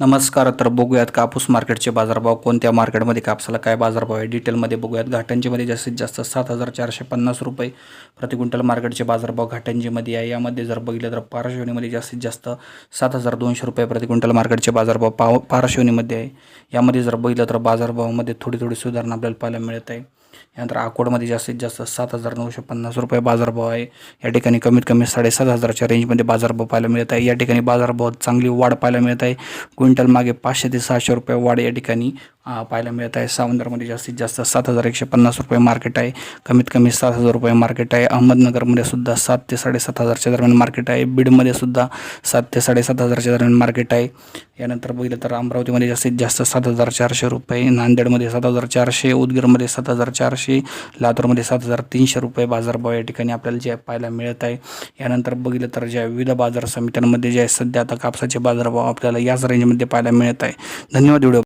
नमस्कार तर बघूयात कापूस मार्केटचे बाजारभाव. कोणत्या मार्केटमध्ये कापसाला काय बाजारभाव आहे? डिटेलमध्ये बघूयात. घाटंजीमध्ये जास्तीत जास्त सात हजार चारशे पन्नास रुपये प्रति क्विंटल मार्केटचे बाजारभाव घाटंजीमध्ये आहे. यामध्ये जर बघितलं तर पारशिवनीमध्ये जास्तीत जास्त सात हजार दोनशे रुपये प्रति क्विंटल मार्केटचे बाजारभाव पाव पारशिवनीमध्ये आहे. यामध्ये जर बघितलं तर बाजारभावामध्ये थोडी थोडी सुधारणा आपल्याला पाहायला मिळत आहे. यानंतर आकोडमध्ये जास्तीत जास्त सात हजार नऊशे पन्नास रुपये बाजारभाव आहे. या ठिकाणी कमीत कमी साडेसात हजारच्या रेंजमध्ये बाजारभाव पाहायला मिळत आहे. या ठिकाणी बाजारभावात चांगली वाढ पाहायला मिळत आहे. क्विंटल मागे पाचशे ते सहाशे रुपये वाढ या ठिकाणी पाहायला मिळत आहे. सावंदरमध्ये जास्तीत जास्त सात हजार एकशे पन्नास रुपये मार्केट आहे. कमीत कमी सात हजार रुपये मार्केट आहे. अहमदनगरमध्ये सुद्धा सात ते साडेसात हजारच्या दरम्यान मार्केट आहे. बीडमध्ये सुद्धा सात ते साडेसात हजारच्या दरम्यान मार्केट आहे. यानंतर बघितलं तर अमरावतीमध्ये जास्तीत जास्त सात हजार चारशे रुपये नांदेडमध्ये सात हजार चारशे उदगीरमध्ये सात हजार चारशे लातूरमध्ये सात हजार तीनशे रुपये बाजारभाव या ठिकाणी आपल्याला जे पाहायला मिळत आहे. यानंतर बघितलं तर ज्या विविध बाजार समित्यांमध्ये जे आहे सध्या आता कापसाचे बाजारभाव आपल्याला याच रेंजमध्ये पाहायला मिळत आहे. धन्यवाद व्हिडिओ